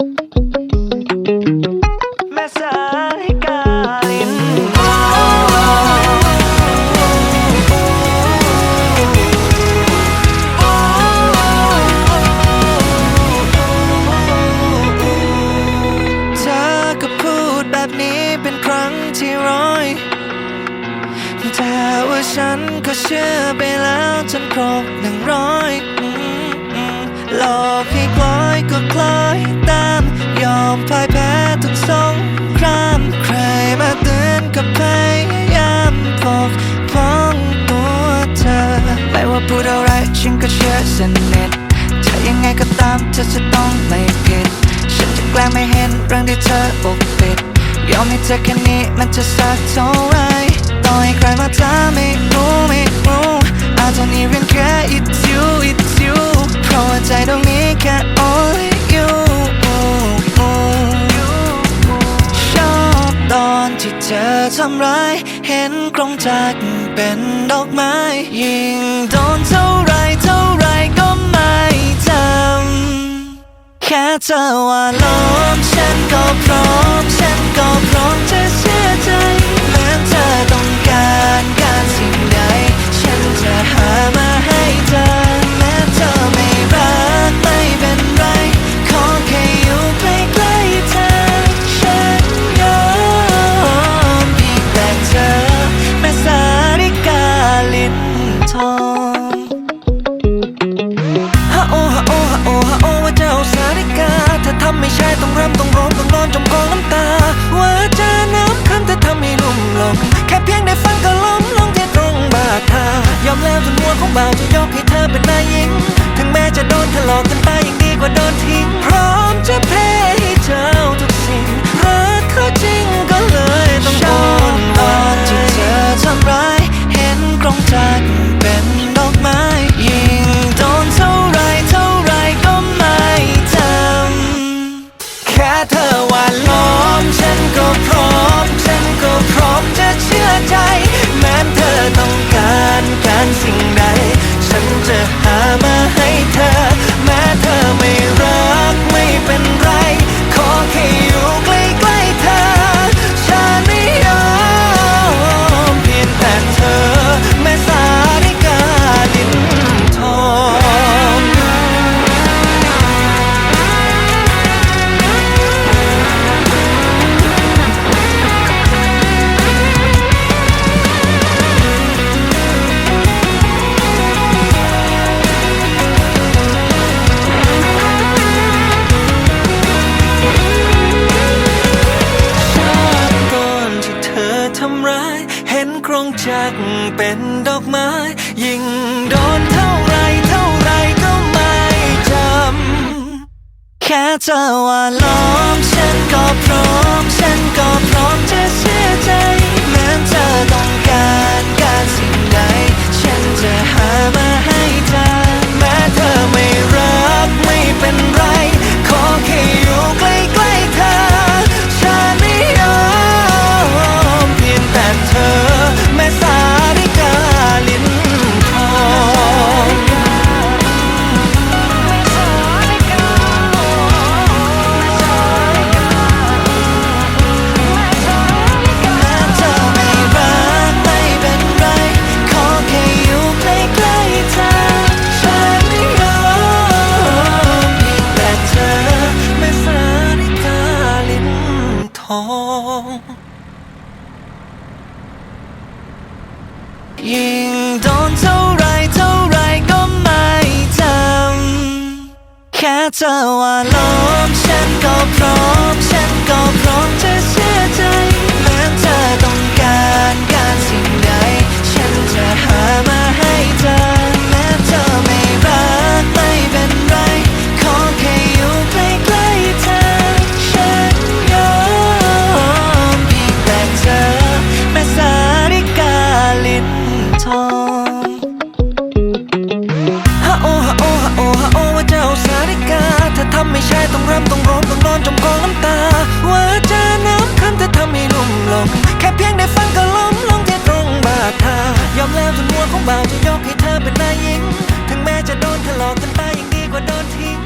แม่สายกาลินเธอก็พูดแบบนี้เป็นครั้งที่ร้อยแต่ว่าฉันก็เชื่อไปแล้วจนครบหนึ่งร้อยหลอกให้คล้อยก็คล้อยต พ่ายแพ้ทุกสงครามใครมาเตือนก็พยายามปกป้องตัวเธอ ไม่ว่าพูดอะไรฉันก็เชื่อสนิทจะยังไงก็ตามเธอจะต้องไม่ผิดฉันจะแกล้งไม่เห็นเรื่องที่เธอปกปิดยอมให้เธอแค่นี้มันจะสักเท่าไหรต่อให้ใครมาถามไม่รู้ไม่รู้อาจจะนี่เรื่องแค่ it's you it's ำร้าย เห็นกรงจักรเป็นดอกไม้ ยิ่งโดนเท่าไรเท่าไรก็ไม่จำแค่เธอว่าล้อมฉันก็พร้อม ฉันก็พร้อมจะเชื่อ ใช่ต้องรำต้องร้องต้องนอนจมกองน้ำตา ว่าจะน้ำคำแต่ทำให้ลุ่มหลงแค่เพียงได้ฟังก็ล้มลงที่ตรงบาดทายอมแล้วจนหัวของบ่าวจะยกให้เธอเป็นนายหญิง ถึงแม้จะโดนถลอกกันไปยังดีกว่าโดนทิ้ง พร้อมจะเพล ชักเป็นดอกไม้ ยิ่งโดนเท่าไรเท่าไรก็ไม่จำ แค่เธอว่าล้อมฉันก็พร้อม ฉันก็พร้อม ยิ่งโดนเท่าไรเท่าไรก็ไม่จำแค่เธอว่าล้อมฉันก็พร้อม ต้องรำต้องร้องต้องนอนจมกองน้ำตา ว่าจะน้ำคำจะทำให้ลุ่มลงแค่เพียงได้ฟังก็ล้มลงที่ตรงบาดทายอมแล้วจนมัวของบ่าวจะยกให้เธอเป็นนายหญิง ถึงแม้จะโดนถลอกจนตายยังดีกว่าโดนทิ้ง